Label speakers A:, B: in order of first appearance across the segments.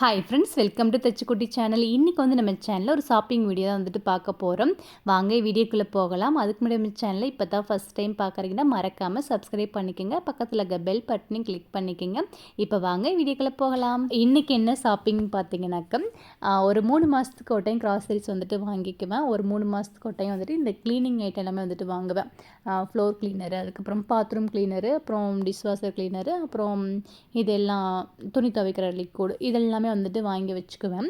A: Hi friends welcome to Thachukutti channel இன்றைக்கி வந்து நம்ம சேனலில் ஒரு ஷாப்பிங் வீடியோ தான் வந்துட்டு பார்க்க போகிறோம் வாங்க வீடியோக்குள்ளே போகலாம். அதுக்கு முன்னாடி நம்ம சேனலில் இப்போ தான் ஃபஸ்ட் டைம் பார்க்குறீங்கன்னா மறக்காமல் சப்ஸ்கிரைப் பண்ணிக்கோங்க. பக்கத்தில் இருக்க பெல் பட்டனையும் கிளிக் பண்ணிக்கோங்க. இப்போ வாங்க வீடியோக்குள்ளே போகலாம். இன்றைக்கி என்ன ஷாப்பிங் பார்த்தீங்கன்னாக்கா ஒரு மூணு மாதத்துக்கு ஒரு டைம் க்ராசரிஸ் வந்துட்டு வாங்கிக்குவேன். ஒரு மூணு மாதத்துக்கு ஒரு டைம் வந்துட்டு இந்த க்ளீனிங் ஐட்டம் எல்லாமே வந்துட்டு வாங்குவேன். ஃப்ளோர் க்ளீனரு அதுக்கப்புறம் பாத்ரூம் க்ளீனரு அப்புறம் டிஷ்வாஷர் க்ளீனரு அப்புறம் இதெல்லாம் துணி துவைக்கிற லிக்விட் இதெல்லாம் எல்லாமே வந்துட்டு வாங்கி வச்சுக்குவேன்.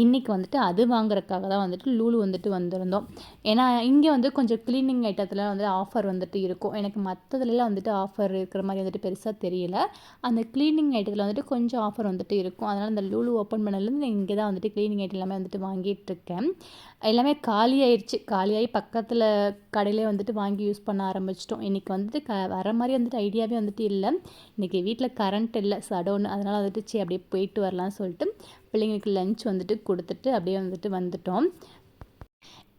A: இன்றைக்கி வந்துட்டு அது வாங்குறதுக்காக தான் வந்துட்டு லூலு வந்துட்டு வந்திருந்தோம். ஏன்னா இங்கே வந்து கொஞ்சம் க்ளீனிங் ஐட்டத்தில் வந்துட்டு ஆஃபர் வந்துட்டு இருக்கும். எனக்கு மற்றதுலலாம் வந்துட்டு ஆஃபர் இருக்கிற மாதிரி வந்துட்டு பெருசாக தெரியல. அந்த க்ளீனிங் ஐட்டத்தில் வந்துட்டு கொஞ்சம் ஆஃபர் வந்துட்டு இருக்கும். அதனால் அந்த லூலு ஓப்பன் பண்ணலேருந்து நான் இங்கே தான் வந்துட்டு க்ளீனிங் ஐட்டம் எல்லாமே வந்துட்டு வாங்கிட்டு இருக்கேன் எல்லாமே காலி காலியாகி பக்கத்தில் கடையிலே வந்துட்டு வாங்கி யூஸ் பண்ண ஆரம்பிச்சிட்டோம். இன்றைக்கி வந்துட்டு க வர மாதிரி வந்துட்டு ஐடியாவே வந்துட்டு இல்லை. இன்றைக்கி வீட்டில் கரண்ட் இல்லை. சடோன்னு அதனால் வந்துட்டு சரி அப்படியே போயிட்டு வரலாம்னு சொல்லிட்டு பிள்ளைங்களுக்கு லஞ்ச் வந்துட்டு கொடுத்துட்டு அப்படியே வந்துட்டு வந்துட்டோம்.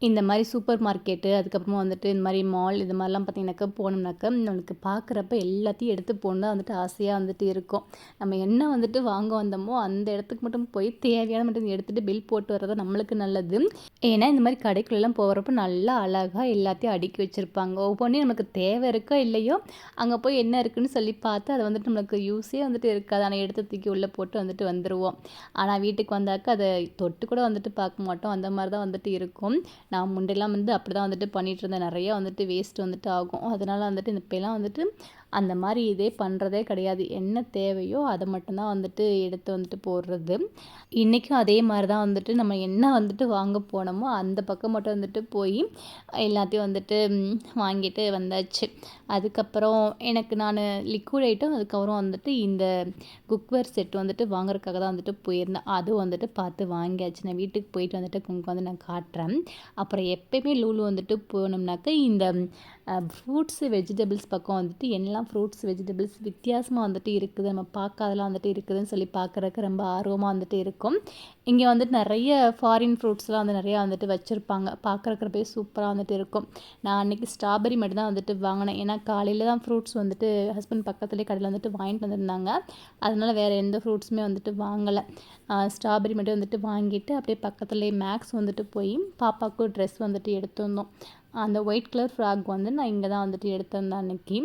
A: இந்த மாதிரி சூப்பர் மார்க்கெட்டு அதுக்கப்புறமா வந்துட்டு இந்த மாதிரி மால் இது மாதிரிலாம் பார்த்திங்கனாக்கா போனோம்னாக்கா நம்மளுக்கு பார்க்குறப்ப எல்லாத்தையும் எடுத்து போகணும் வந்துட்டு ஆசையாக வந்துட்டு இருக்கும். நம்ம என்ன வந்துட்டு வாங்க வந்தோமோ அந்த இடத்துக்கு மட்டும் போய் தேவையான மட்டும் எடுத்துகிட்டு பில் போட்டு வர்றது நம்மளுக்கு நல்லது. ஏன்னா இந்த மாதிரி கடைக்குள்ளெல்லாம் போகிறப்ப நல்லா அழகாக எல்லாத்தையும் அடுக்கி வச்சுருப்பாங்க. ஒவ்வொன்றையும் நமக்கு தேவை இருக்கோ இல்லையோ அங்கே போய் என்ன இருக்குன்னு சொல்லி பார்த்து அதை வந்துட்டு நம்மளுக்கு யூஸே வந்துட்டு இருக்காது. ஆனால் எடுத்து தூக்கி உள்ளே போட்டு வந்துட்டு வந்துடுவோம் ஆனால் வீட்டுக்கு வந்தாக்க அதை தொட்டு கூட வந்துட்டு பார்க்க மாட்டோம். அந்த மாதிரி தான் வந்துட்டு இருக்கும். நான் முன்னெல்லாம் வந்து அப்படி தான் வந்துட்டு பண்ணிகிட்டு இருந்தேன். நிறையா வந்துட்டு வேஸ்ட் வந்துட்டு ஆகும். அதனால் வந்துட்டு இப்போலாம் வந்துட்டு அந்த மாதிரி இதே பண்ணுறதே கிடையாது. என்ன தேவையோ அதை மட்டும்தான் வந்துட்டு எடுத்து வந்துட்டு போடுறது. இன்றைக்கும் அதே மாதிரி தான் வந்துட்டு நம்ம என்ன வந்துட்டு வாங்க போனோமோ அந்த பக்கம் மட்டும் வந்துட்டு போய் எல்லாத்தையும் வந்துட்டு வாங்கிட்டு வந்தாச்சு. அதுக்கப்புறம் எனக்கு நான் லிக்விட் ஐட்டம் அதுக்கப்புறம் வந்துட்டு இந்த குக்வேர் செட் வந்துட்டு வாங்குறதுக்காக தான் வந்துட்டு போயிருந்தேன். அதுவும் வந்துட்டு பார்த்து வாங்கியாச்சு. நான் வீட்டுக்கு போயிட்டு வந்துட்டு உங்களுக்கு வந்து நான் காட்டுறேன். அப்புறம் எப்பயுமே லூலு வந்துட்டு போனோம்னாக்க இந்த ஃப்ரூட்ஸு வெஜிடபிள்ஸ் பக்கம் வந்துட்டு என்னெல்லாம் ஃப்ரூட்ஸ் வெஜிடபிள்ஸ் வித்தியாசமாக வந்துட்டு இருக்குது. நம்ம பார்க்காதெல்லாம் வந்துட்டு இருக்குதுன்னு சொல்லி பார்க்குறக்கு ரொம்ப ஆர்வமாக வந்துட்டு இருக்கும். இங்கே வந்துட்டு நிறைய ஃபாரின் ஃப்ரூட்ஸ்லாம் வந்து நிறையா வந்துட்டு வச்சுருப்பாங்க. பார்க்குறக்கு போய் சூப்பராக வந்துட்டு இருக்கும். நான் அன்றைக்கி ஸ்ட்ராபெரி மட்டும் தான் வந்துட்டு வாங்கினேன். ஏன்னா காலையில் தான் ஃப்ரூட்ஸ் வந்துட்டு ஹஸ்பண்ட் பக்கத்துலேயே கடையில் வந்துட்டு வாங்கிட்டு வந்திருந்தாங்க. அதனால் வேறு எந்த ஃப்ரூட்ஸுமே வந்துட்டு வாங்கலை. ஸ்ட்ராபெரி மட்டும் வந்துட்டு வாங்கிட்டு அப்படியே பக்கத்துலேயே மேக்ஸ் வந்துட்டு போய் பாப்பாவுக்கு ட்ரெஸ் வந்துட்டு எடுத்து வந்தோம். அந்த ஒயிட் கலர் ஃப்ராக் வந்து நான் இங்கே தான் வந்துட்டு எடுத்திருந்தேன் அன்றைக்கி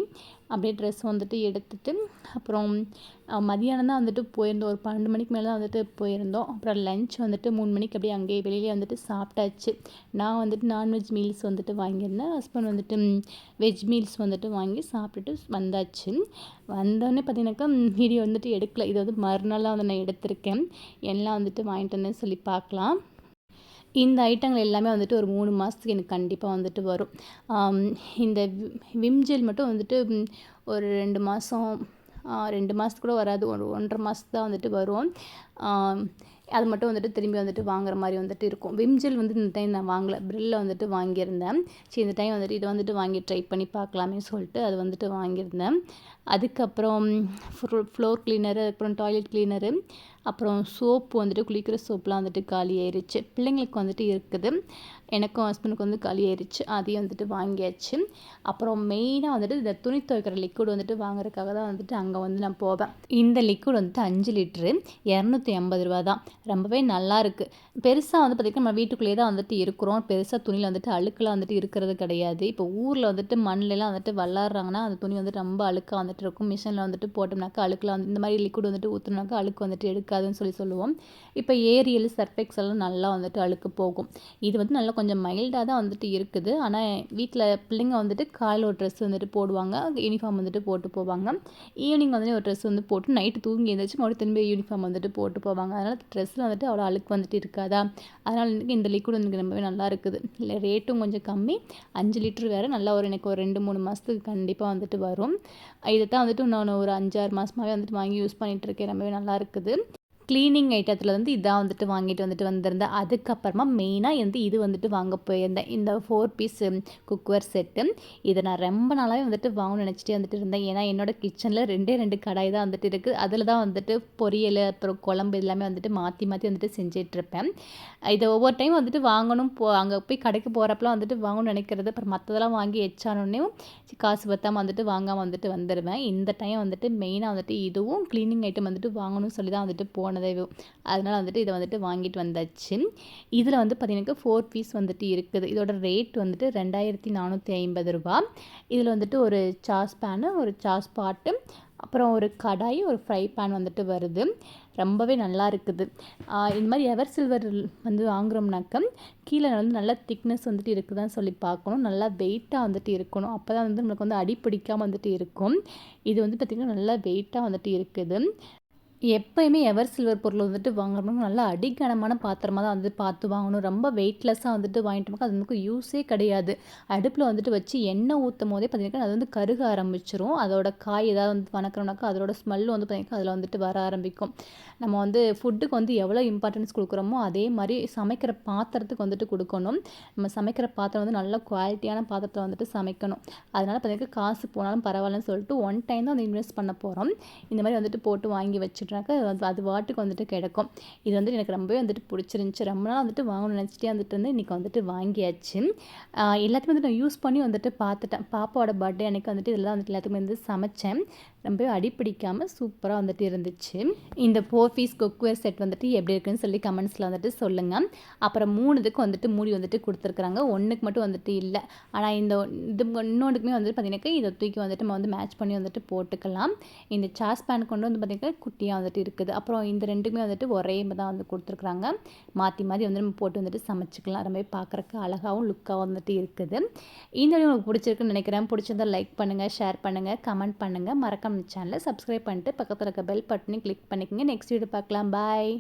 A: அப்படியே ட்ரெஸ் வந்துட்டு எடுத்துட்டு அப்புறம் மதியானம் தான் வந்துட்டு போயிருந்தோம். ஒரு பன்னெண்டு மணிக்கு மேலே தான் வந்துட்டு போயிருந்தோம். அப்புறம் லஞ்ச் வந்துட்டு மூணு மணிக்கு அப்படியே அங்கேயே வெளியிலே வந்துட்டு சாப்பிட்டாச்சு. நான் வந்துட்டு நான்வெஜ் மீல்ஸ் வந்துட்டு வாங்கியிருந்தேன். ஹஸ்பண்ட் வந்துட்டு வெஜ் மீல்ஸ் வந்துட்டு வாங்கி சாப்பிட்டுட்டு வந்தாச்சு. வந்தோடனே பார்த்தீங்கன்னாக்கா வீடியோ வந்துட்டு எடுக்கல. இது வந்து மறுநாளாக வந்து நான் எடுத்திருக்கேன். எல்லாம் வந்துட்டு வாங்கிட்டு வந்தேன்னு சொல்லி பார்க்கலாம். இந்த ஐட்டங்கள் எல்லாமே வந்துட்டு ஒரு மூணு மாதத்துக்கு எனக்கு கண்டிப்பாக வந்துட்டு வரும். இந்த விம்ஜெல் மட்டும் வந்துட்டு ஒரு ரெண்டு மாதம் ரெண்டு மாதத்துக்கு கூட வராது. ஒரு ஒன்றரை மாதத்து தான் வந்துட்டு வரும். அது மட்டும் வந்துட்டு திரும்பி வந்துட்டு வாங்குற மாதிரி வந்துட்டு இருக்கும். விம்ஜெல் வந்து இந்த டைம் நான் வாங்கலை. ப்ரில்ல வந்துட்டு வாங்கியிருந்தேன். சரி இந்த டைம் வந்துட்டு இதை வந்துட்டு வாங்கி ட்ரை பண்ணி பார்க்கலாமே சொல்லிட்டு அது வந்துட்டு வாங்கியிருந்தேன். அதுக்கப்புறம் ஃப்ளோர் கிளீனரு அதுக்கப்புறம் டாய்லெட் கிளீனரு அப்புறம் சோப்பு வந்துட்டு குளிக்கிற சோப்புலாம் வந்துட்டு காலி ஆயிடுச்சு பிள்ளைங்களுக்கு வந்துட்டு இருக்குது. எனக்கும் ஹஸ்பண்டுக்கு வந்து களி ஆயிடுச்சு அதையும் வந்துட்டு வாங்கியாச்சு. அப்புறம் மெயினாக வந்துட்டு இந்த துணி துவைக்கிற லிக்விட் வந்துட்டு வாங்குறதுக்காக தான் வந்துட்டு அங்கே வந்து நான் போவேன். இந்த லிக்விட் வந்துட்டு அஞ்சு லிட்ரு இரநூத்தி ஐம்பது ரூபா தான் ரொம்பவே நல்லா இருக்குது பெருசாக வந்து பார்த்திங்கன்னா நம்ம வீட்டுக்குள்ளேயே தான் வந்துட்டு இருக்கிறோம். பெருசாக துணியில் வந்துட்டு அழுக்கெல்லாம் வந்துட்டு இருக்கிறது கிடையாது. இப்போ ஊரில் வந்துட்டு மண்ணிலலாம் வந்துட்டு விளாட்றாங்கன்னா அந்த துணி வந்துட்டு ரொம்ப அழுக்காக வந்துட்டு இருக்கும். மிஷினில் வந்துட்டு போட்டோம்னாக்கா அழுக்கெலாம் வந்து இந்த மாதிரி லிக்விட் வந்துட்டு ஊற்றுனாக்கா அழுக்கு வந்துட்டு எடுக்காதுன்னு சொல்லி சொல்லுவோம். இப்போ ஏரியல் சர்ஃபெக்ஸ் எல்லாம் நல்லா வந்துட்டு அழுக்கு போகும். இது வந்து நல்லா கொஞ்சம் கொஞ்சம் மைல்டாக தான் வந்துட்டு இருக்குது. ஆனால் வீட்டில் பிள்ளைங்க வந்துட்டு காலையில் ஒரு ட்ரெஸ் வந்துட்டு போடுவாங்க. யூனிஃபார்ம் வந்துட்டு போட்டு போவாங்க. ஈவினிங் வந்துட்டு ஒரு ட்ரெஸ் வந்து போட்டு நைட்டு தூங்கி எழுந்திரிச்சு மறுபடியும் திரும்பி யூனிஃபார்ம் வந்துட்டு போட்டு போவாங்க. அதனால் ட்ரெஸ்ஸில் வந்துட்டு அவ்வளோ அழுக்கு வந்துட்டு இருக்காதா? அதனால் எனக்கு இந்த லிக்விட் வந்து ரொம்பவே நல்லா இருக்குது. இல்லை ரேட்டும் கொஞ்சம் கம்மி. அஞ்சு லிட்டர் வேறு நல்லா ஒரு எனக்கு ஒரு ரெண்டு மூணு மாதத்துக்கு கண்டிப்பாக வந்துட்டு வரும். இதை தான் வந்துட்டு நான் ஒரு அஞ்சாறு மாதமாகவே வந்துட்டு வாங்கி யூஸ் பண்ணிகிட்டு இருக்கேன். ரொம்பவே நல்லா இருக்குது. க்ளீனிங் ஐட்டத்தில் வந்து இதான் வந்துட்டு வாங்கிட்டு வந்துட்டு வந்திருந்தேன். அதுக்கப்புறமா மெயினாக வந்து இது வந்துட்டு வாங்க போயிருந்தேன். இந்த ஃபோர் பீஸ் குக்வேர் செட்டு இதை நான் ரொம்ப நாளாகவே வந்துட்டு வாங்கணும்னு நினச்சிட்டே வந்துட்டு இருந்தேன். ஏன்னா என்னோடய கிச்சனில் ரெண்டே ரெண்டு கடாய் தான் வந்துட்டு இருக்குது அதில் தான் வந்துட்டு பொரியல் அப்புறம் குழம்பு எல்லாமே வந்துட்டு மாற்றி மாற்றி வந்துட்டு செஞ்சிட்ருப்பேன் இதை ஒவ்வொரு டைம் வந்துட்டு வாங்கணும் போ அங்கே போய் கடைக்கு போகிறப்பலாம் வந்துட்டு வாங்கணும்னு நினைக்கிறது. அப்புறம் மற்றதெல்லாம் வாங்கி எச்சானோடனே காசு பற்றாமல் வந்துட்டு வாங்காமல் வந்துட்டு வந்துடுவேன் இந்த டைம் வந்துட்டு மெயினாக வந்துட்டு இதுவும் க்ளீனிங் ஐட்டம் வந்துட்டு வாங்கணும்னு சொல்லி தான் வந்துட்டு போனேன். போன தடவை அதனால் வந்துட்டு இதை வந்துட்டு வாங்கிட்டு வந்தாச்சு. இதில் வந்து பார்த்திங்கனாக்கா ஃபோர் பீஸ் வந்துட்டு இருக்குது. இதோட ரேட் வந்துட்டு ரெண்டாயிரத்தி நானூற்றி ஐம்பது ரூபா. இதில் வந்துட்டு ஒரு சாஸ் பேனு ஒரு சாஸ் பாட்டு அப்புறம் ஒரு கடாய் ஒரு ஃப்ரை பேன் வந்துட்டு வருது. ரொம்பவே நல்லா இருக்குது. இந்த மாதிரி எவர் சில்வர் வந்து வாங்குறோம்னாக்க கீழே வந்து நல்லா திக்னஸ் வந்துட்டு இருக்குதான்னு சொல்லி பார்க்கணும். நல்லா வெயிட்டாக வந்துட்டு இருக்கணும். அப்போ தான் வந்து நம்மளுக்கு வந்து அடி பிடிக்காமல் வந்துட்டு இருக்கும். இது வந்து பார்த்திங்கன்னா நல்லா வெயிட்டாக வந்துட்டு இருக்குது. எப்போயுமே எவர் சில்வர் பொருள் வந்துட்டு வாங்குறோம்னா நல்லா அடிக்கனமான பாத்திரமாக தான் வந்து பார்த்து வாங்கணும். ரொம்ப வெயிட்லெஸ்ஸாக வந்துட்டு வாங்கிட்டோம்னா அது நமக்கு யூஸே கிடையாது. அடுப்பில் வந்துட்டு வச்சு எண்ணெய் ஊற்றும் போதே பார்த்திங்கன்னா அது வந்து கருக ஆரம்பிச்சிரும். அதோட காய் ஏதாவது வந்து வணக்கிறோம்னாக்கா அதோட ஸ்மெல் வந்து பார்த்திங்கன்னா அதில் வந்துட்டு வர ஆரம்பிக்கும். நம்ம வந்து ஃபுட்டுக்கு வந்து எவ்வளோ இம்பார்ட்டன்ஸ் கொடுக்குறோமோ அதே மாதிரி சமைக்கிற பாத்திரத்துக்கு வந்துட்டு கொடுக்கணும். நம்ம சமைக்கிற பாத்திரம் வந்து நல்ல குவாலிட்டியான பாத்திரத்தை வந்துட்டு சமைக்கணும். அதனால் பார்த்திங்கன்னா காசு போனாலும் பரவாயில்லன்னு சொல்லிட்டு ஒன் டைம் தான் வந்து இன்வெஸ்ட் பண்ண போகிறோம் இந்த மாதிரி வந்துட்டு போட்டு வாங்கி வச்சு அப்படின்னாக்கா அது வாட்டுக்கு வந்துட்டு கிடைக்கும். இது வந்துட்டு எனக்கு ரொம்பவே வந்துட்டு பிடிச்சிருந்துச்சி. ரொம்ப நாள் வந்துட்டு வாங்கணும்னு நினச்சிட்டே வந்துட்டு வந்து இன்றைக்கி வந்துட்டு வாங்கியாச்சு. எல்லாத்தையும் வந்துட்டு நான் யூஸ் பண்ணி வந்துட்டு பார்த்துட்டேன் பாப்பாவோட பர்த்டே அன்றைக்கி வந்துட்டு இதெல்லாம் வந்துட்டு எல்லாத்துக்குமே வந்து சமைச்சேன். ரொம்பவே அடிப்பிடிக்காமல் சூப்பராக வந்துட்டு இருந்துச்சு. இந்த ஃபோர் பீஸ் குக்வேர் செட் வந்துட்டு எப்படி இருக்குன்னு சொல்லி கமெண்ட்ஸில் வந்துட்டு சொல்லுங்கள் அப்புறம் மூணுதுக்கு வந்துட்டு மூடி வந்துட்டு கொடுத்துருக்குறாங்க. ஒன்றுக்கு மட்டும் வந்துட்டு இல்லை. ஆனால் இந்த இது இன்னொன்றுக்குமே வந்துட்டு பார்த்தீங்கன்னாக்கா இதை தூக்கி வந்துட்டு நம்ம வந்து மேட்ச் பண்ணி வந்துட்டு போட்டுக்கலாம். இந்த சாஸ் பேன் கொண்டு வந்து பார்த்திங்கன்னா குட்டியாக வந்துட்டு இருக்குது. அப்புறம் இந்த ரெண்டுமே வந்துட்டு ஒரே தான் வந்து கொடுத்துருக்குறாங்க. மாற்றி மாற்றி வந்து நம்ம போட்டு வந்துட்டு சமைச்சிக்கலாம். ரொம்பவே பார்க்குறக்கு அழகாகவும் லுக்காகவும் வந்துட்டு இருக்குது. இந்த வீடியோ உங்களுக்கு பிடிச்சிருக்குன்னு நினைக்கிறேன். பிடிச்சிருந்தா லைக் பண்ணுங்கள் ஷேர் பண்ணுங்கள் கமெண்ட் பண்ணுங்கள் மறக்காம சேனலை சப்ஸ்கிரைப் பண்ணிட்டு பக்கத்தில் இருக்க பெல் பட்டனையும் கிளிக் பண்ணிக்கோங்க. நெக்ஸ்ட் வீடியோ பார்க்கலாம். பாய்